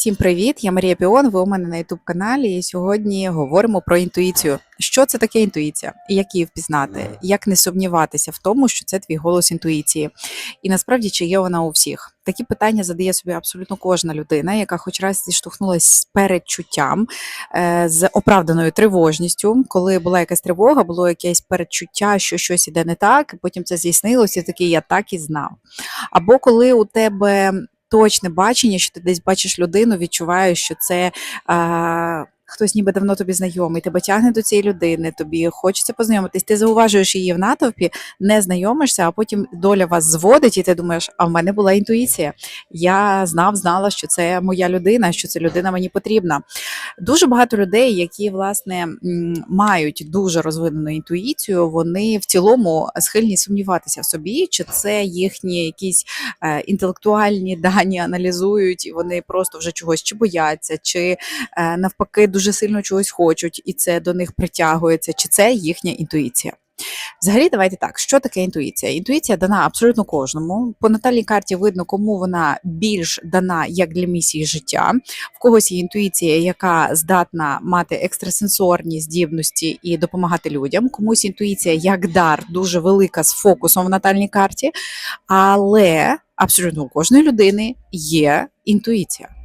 Всім привіт! Я Марія Піон. Ви у мене на youtube каналі. І сьогодні говоримо про інтуїцію. Що це таке інтуїція? Як її впізнати? Як не сумніватися в тому, що це твій голос інтуїції? І насправді чи є вона у всіх? Такі питання задає собі абсолютно кожна людина, яка хоч раз зіштовхнулася з передчуттям, е, з оправданою тривожністю. Коли була якась тривога, було якесь передчуття, що щось іде не так, і потім це здійснилося, і такий я так і знав. Або коли у тебе точне бачення, що ти десь бачиш людину, відчуваєш, що це а, хтось ніби давно тобі знайомий, тебе тягне до цієї людини, тобі хочеться познайомитись. Ти зауважуєш її в натовпі, не знайомишся, а потім доля вас зводить, і ти думаєш, а в мене була інтуїція. Я знав, знала, що це моя людина, що ця людина мені потрібна. Дуже багато людей, які власне мають дуже розвинену інтуїцію, вони в цілому схильні сумніватися в собі, чи це їхні якісь е, інтелектуальні дані аналізують, і вони просто вже чогось чи бояться, чи е, навпаки дуже сильно чогось хочуть, і це до них притягується, чи це їхня інтуїція. Взагалі, давайте так, що таке інтуїція? Інтуїція дана абсолютно кожному. По натальній карті видно, кому вона більш дана як для місії життя. В когось є інтуїція, яка здатна мати екстрасенсорні здібності і допомагати людям. Комусь інтуїція як дар дуже велика з фокусом в натальній карті, але абсолютно у кожної людини є інтуїція.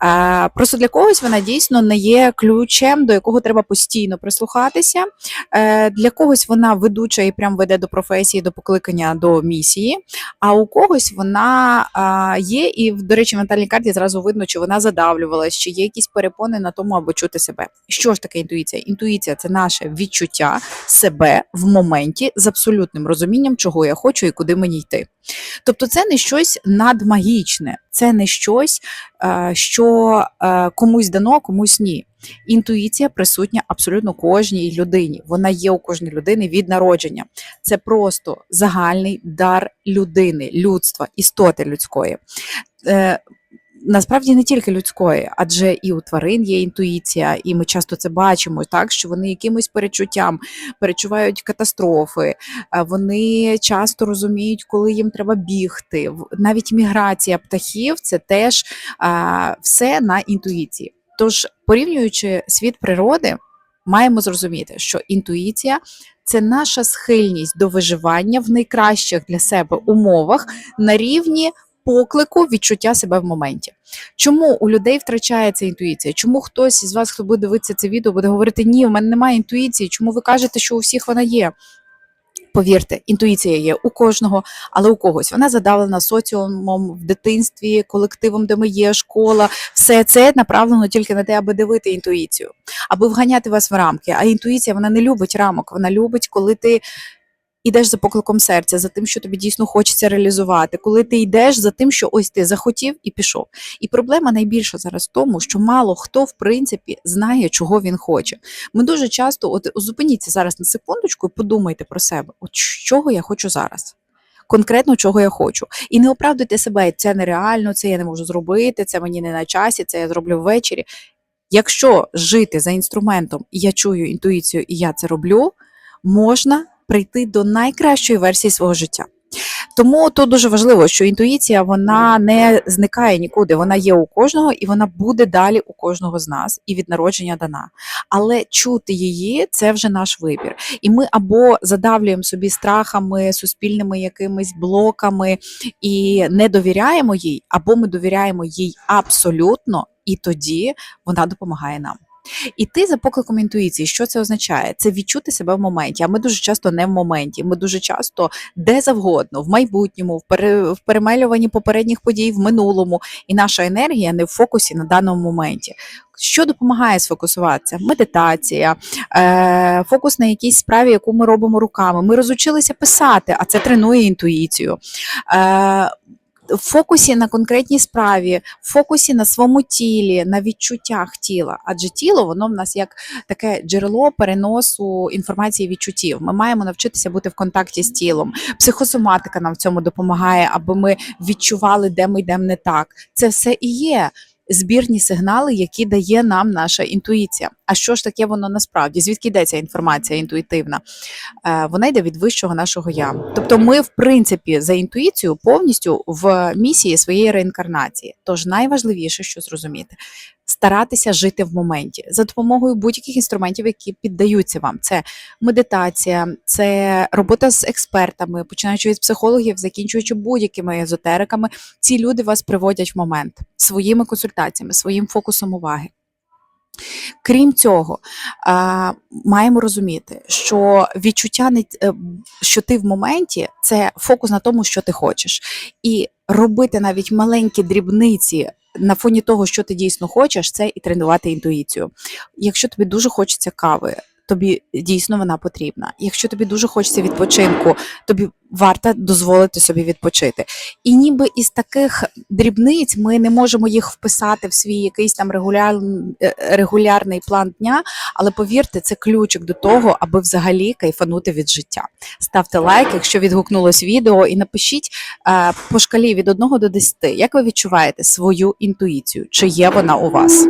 А, Просто для когось вона дійсно не є ключем, до якого треба постійно прислухатися. Е, Для когось вона ведуча і прям веде до професії, до покликання до місії. А у когось вона а, є, і, до речі, в натальній карті зразу видно, чи вона задавлювалась, чи є якісь перепони на тому, аби чути себе. Що ж таке інтуїція? Інтуїція це наше відчуття себе в моменті з абсолютним розумінням, чого я хочу і куди мені йти. Тобто, це не щось надмагічне, це не щось, е, що е, комусь дано, комусь ні. Інтуїція присутня абсолютно кожній людині. Вона є у кожній людини від народження. Це просто загальний дар людини, людства, істоти людської. Насправді не тільки людської, адже і у тварин є інтуїція, і ми часто це бачимо, так що вони якимось перечуттям перечувають катастрофи, вони часто розуміють, коли їм треба бігти. Навіть міграція птахів це теж а, все на інтуїції. Тож, порівнюючи світ природи, маємо зрозуміти, що інтуїція це наша схильність до виживання в найкращих для себе умовах на рівні поклику відчуття себе в моменті. Чому у людей втрачається інтуїція? Чому хтось із вас, хто буде дивитися це відео, буде говорити, ні, у мене немає інтуїції, чому ви кажете, що у всіх вона є? Повірте, інтуїція є у кожного, але у когось вона задавлена соціумом в дитинстві, колективом, де ми є, школа. Все це направлено тільки на те, аби дивити інтуїцію, аби вганяти вас в рамки. А інтуїція вона не любить рамок, вона любить, коли ти йдеш за покликом серця, за тим, що тобі дійсно хочеться реалізувати, коли ти йдеш за тим, що ось ти захотів і пішов. І проблема найбільша зараз в тому, що мало хто в принципі знає, чого він хоче. Ми дуже часто, от зупиніться зараз на секундочку і подумайте про себе, от чого я хочу зараз. Конкретно чого я хочу, і не оправдуйте себе, це нереально, це я не можу зробити, це мені не на часі, це я зроблю ввечері. Якщо жити за інструментом, і я чую інтуїцію, і я це роблю, можна прийти до найкращої версії свого життя. Тому тут дуже важливо, що інтуїція вона не зникає нікуди, вона є у кожного і вона буде далі у кожного з нас і від народження дана. Але чути її це вже наш вибір. І ми або задавлюємо собі страхами, суспільними якимись блоками і не довіряємо їй, або ми довіряємо їй абсолютно, і тоді вона допомагає нам. Іти за покликом інтуїції, що це означає? Це відчути себе в моменті. А ми дуже часто не в моменті. Ми дуже часто де завгодно, в майбутньому, в, пере, в перемелюванні попередніх подій в минулому, і наша енергія не в фокусі на даному моменті. Що допомагає сфокусуватися? Медитація, е, фокус на якійсь справі, яку ми робимо руками. Ми розучилися писати, а це тренує інтуїцію. Е, в фокусі на конкретній справі, в фокусі на своєму тілі, на відчуттях тіла. Адже тіло воно в нас як таке джерело переносу інформації відчуттів. Ми маємо навчитися бути в контакті з тілом. Психосоматика нам в цьому допомагає, аби ми відчували, де ми йдемо не так. Це все і є. Збірні сигнали, які дає нам наша інтуїція. А що ж таке воно насправді? Звідки йде ця інформація інтуїтивна? Е, Вона йде від вищого нашого я. Тобто, ми, в принципі, за інтуїцією повністю в місії своєї реінкарнації. Тож найважливіше, що зрозуміти, старатися жити в моменті за допомогою будь-яких інструментів, які піддаються вам. Це медитація, це робота з експертами, починаючи від психологів, закінчуючи будь-якими езотериками. Ці люди вас приводять в момент своїми консультаціями, своїм фокусом уваги. Крім цього, маємо розуміти, що відчуття е, що ти в моменті це фокус на тому, що ти хочеш, і робити навіть маленькі дрібниці на фоні того, що ти дійсно хочеш, це і тренувати інтуїцію. Якщо тобі дуже хочеться кави, тобі дійсно вона потрібна. Якщо тобі дуже хочеться відпочинку, тобі варто дозволити собі відпочити. І ніби із таких дрібниць ми не можемо їх вписати в свій якийсь там регуляр... е, регулярний план дня, але повірте, це ключик до того, аби взагалі кайфанути від життя. Ставте лайк, якщо відгукнулось відео, і напишіть е, по шкалі від 1 до 10, як ви відчуваєте свою інтуїцію, чи є вона у вас.